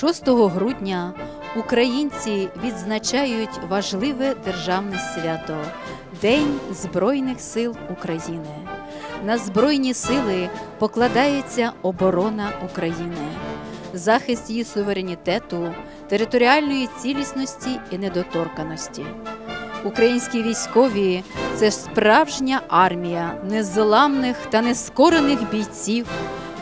6 грудня українці відзначають важливе державне свято День Збройних сил України. На Збройні сили покладається оборона України, захист її суверенітету, територіальної цілісності і недоторканості. Українські військові це справжня армія незламних та нескорених бійців,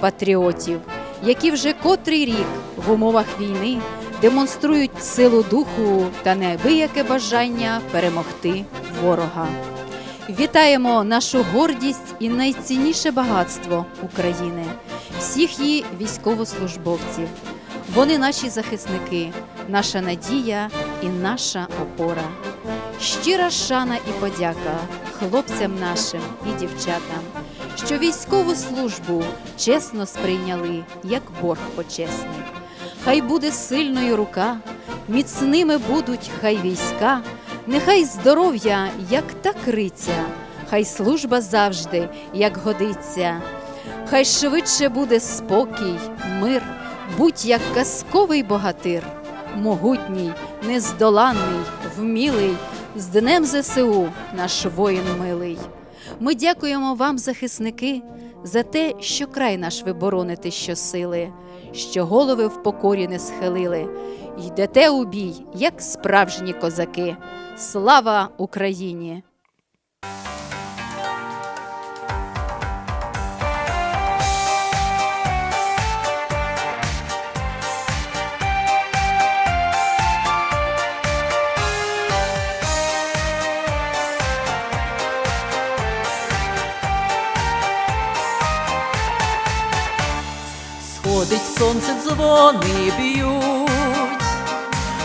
патріотів, які вже котрий рік в умовах війни демонструють силу духу та неабияке бажання перемогти ворога. Вітаємо нашу гордість і найцінніше багатство України, всіх її військовослужбовців. Вони наші захисники, наша надія і наша опора. Щира шана і подяка хлопцям нашим і дівчатам, що військову службу чесно сприйняли, як борг почесний. Хай буде сильною рука, міцними будуть хай війська, нехай здоров'я, як та криця, хай служба завжди, як годиться, хай швидше буде спокій, мир, будь як казковий богатир, могутній, нездоланний, вмілий, з Днем ЗСУ, наш воїн милий. Ми дякуємо вам, захисники, за те, що край наш ви бороните щосили, що голови в покорі не схилили, йдете у бій, як справжні козаки. Слава Україні! Сходить сонце, дзвони б'ють,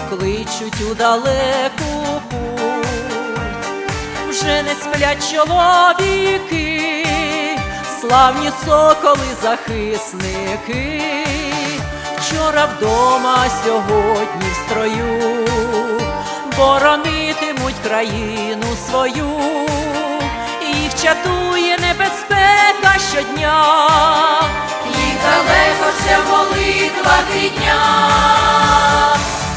кличуть у далеку путь, вже не сплять чоловіки, славні соколи захисники, вчора вдома, сьогодні в строю, боронитимуть країну свою, їх чатує небезпека щодня. Далеко ще молитва дня,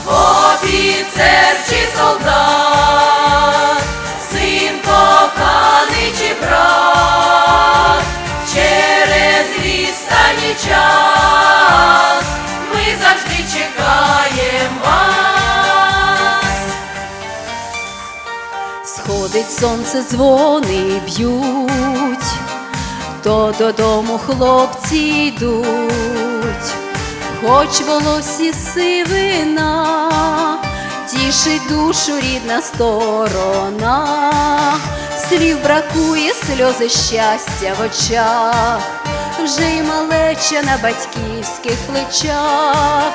офіцер чи солдат, син коханий чи брат, через відстань і час ми завжди чекаємо вас. Сходить сонце, дзвони б'ють, то додому хлопці йдуть, хоч волосі сивина, тішить душу рідна сторона, слів бракує, сльози щастя в очах, вже й малеча на батьківських плечах,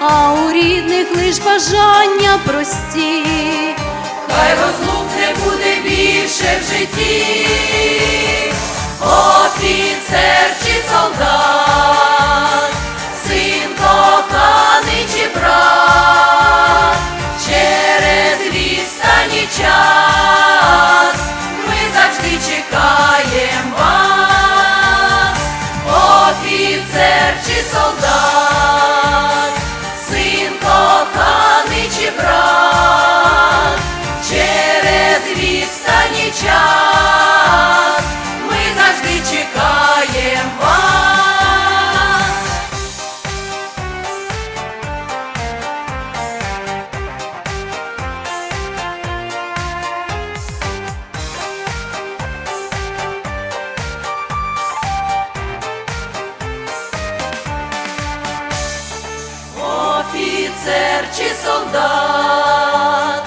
а у рідних лиш бажання прості. Хай розлук не буде більше в житті, офіцер солдат, син коханий чи брат, через відстані час ми завжди чекаємо Офіцер чи солдат,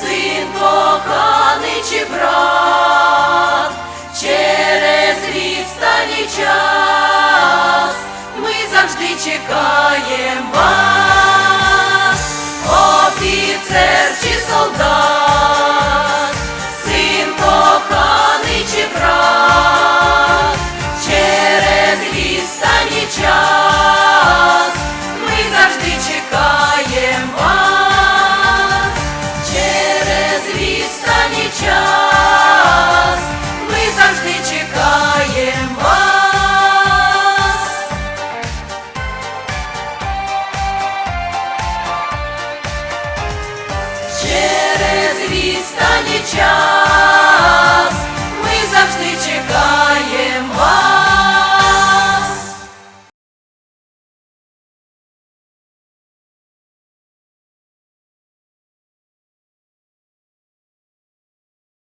син коханий чи брат, через відстані час. Ми завжди чекаємо вас, відстані час.